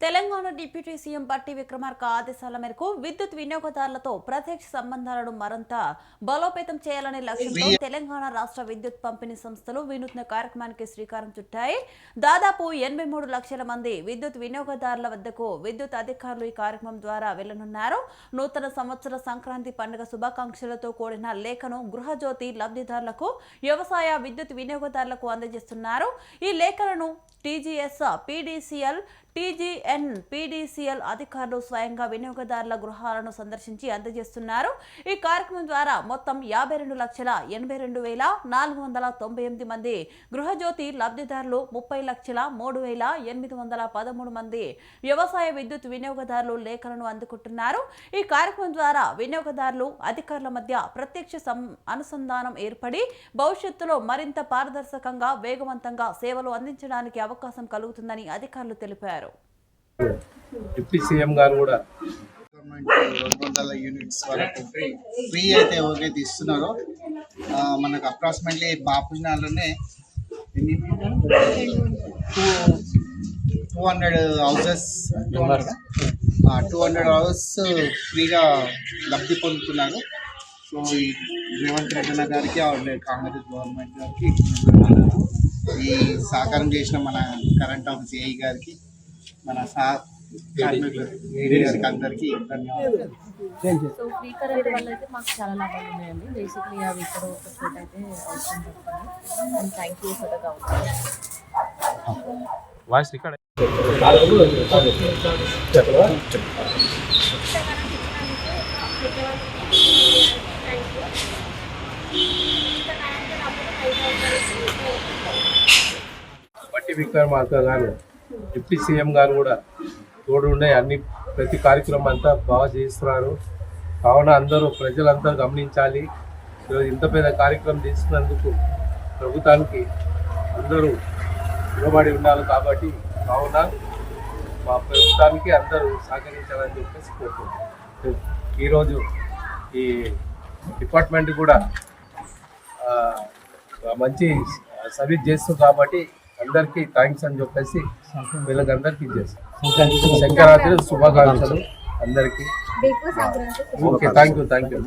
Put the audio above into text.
Telangana deputy CM బట్టి విక్రమార్క ఆదేశాల మేరకు విద్యుత్ వినియోగదారులతో ప్రత్యక్ష సంబంధాలను మరింత బలోపేతం చేయాలనే లక్ష్యంతో తెలంగాణ రాష్ట్ర విద్యుత్ పంపిణీ సంస్థలు వినూత్న కార్యక్రమానికి శ్రీకారం చుట్టాయి. దాదాపు ఎనభై మూడు లక్షల మంది విద్యుత్ వినియోగదారుల వద్దకు విద్యుత్ అధికారులు ఈ కార్యక్రమం ద్వారా వెళ్ళనున్నారు నూతన సంవత్సర సంక్రాంతి పండుగ శుభాకాంక్షలతో కూడిన లేఖను గృహజ్యోతి లబ్ధిదారులకు వ్యవసాయ విద్యుత్ వినియోగదారులకు అందజేస్తున్నారు. ఈ లేఖలను టీజీఎస్ పీడీసీఎల్ టీజీఎన్ పీడీసీఎల్ అధికారులు స్వయంగా వినియోగదారుల గృహాలను సందర్శించి అందజేస్తున్నారు. ఈ కార్యక్రమం ద్వారా మొత్తం యాభై రెండు లక్షల ఎనభై రెండు వేల నాలుగు వందల తొంభై ఎనిమిది మంది గృహజ్యోతి లబ్ధిదారులు ముప్పై లక్షల మూడు వేల ఎనిమిది వందల పదమూడు మంది వ్యవసాయ విద్యుత్ వినియోగదారులు లేఖలను అందుకుంటున్నారు. ఈ కార్యక్రమం ద్వారా వినియోగదారులు అధికారుల మధ్య ప్రత్యక్ష సం- అనుసంధానం ఏర్పడి భవిష్యత్తులో మరింత పారదర్శకంగా వేగవంతంగా సేవలు అందించడానికి అవకాశం కలుగుతుందని అధికారులు తెలిపారు. డిప్యూటీ సీఎం గారు కూడా గవర్నమెంట్ రెండు వందల యూనిట్స్ వరకు ఫ్రీ అయితే ఎవరికైతే ఇస్తున్నారో మనకు అప్రాక్సిమేట్లీ బాపుజనాల్లోనే ఎన్ని? Two two hundred houses two hundred house ఫ్రీగా లబ్ధి పొందుతున్నారు. సో ఈ రేవంత్ రెడ్డి గారికి కాంగ్రెస్ గవర్నమెంట్ గారికి ఈ సహకారం చేసిన మన కరెంట్ ఆఫీస్ ఏఈ గారికి మన సహ కార్మికులు ఏడీ గారికి అందరికీ ధన్యవాదాలు. సో ఫ్రీ కరెంట్ వల్ల అయితే మాకు చాలా లాభాలు ఉన్నాయండి. బేసిక్లీ అవి ఇక్కడ ఒక చోట అయితే అవసరం పడుతుంది. And thank you for the government voice record Bhatti Vikramarka garu deputy CM గారు కూడా తోడు ఉండే అన్ని ప్రతి కార్యక్రమం అంతా బాగా చేస్తున్నారు. కావున అందరూ ప్రజలంతా గమనించాలి. ఈరోజు ఇంత పెద్ద కార్యక్రమం చేసినందుకు ప్రభుత్వానికి అందరూ నిలబడి ఉండాలి కాబట్టి కావున మా ప్రభుత్వానికి అందరూ సహకరించాలని చెప్పేసి కోరుకుంటున్నాం. ఈరోజు ఈ డిపార్ట్మెంట్ కూడా మంచి సర్వీస్ చేస్తుంది కాబట్టి అందరికీ థ్యాంక్స్ అని చెప్పేసి వీళ్ళకి అందరికీ చేస్తాం సంక్రాంతి శుభాకాంక్షలు. అందరికీ. Okay thank you thank you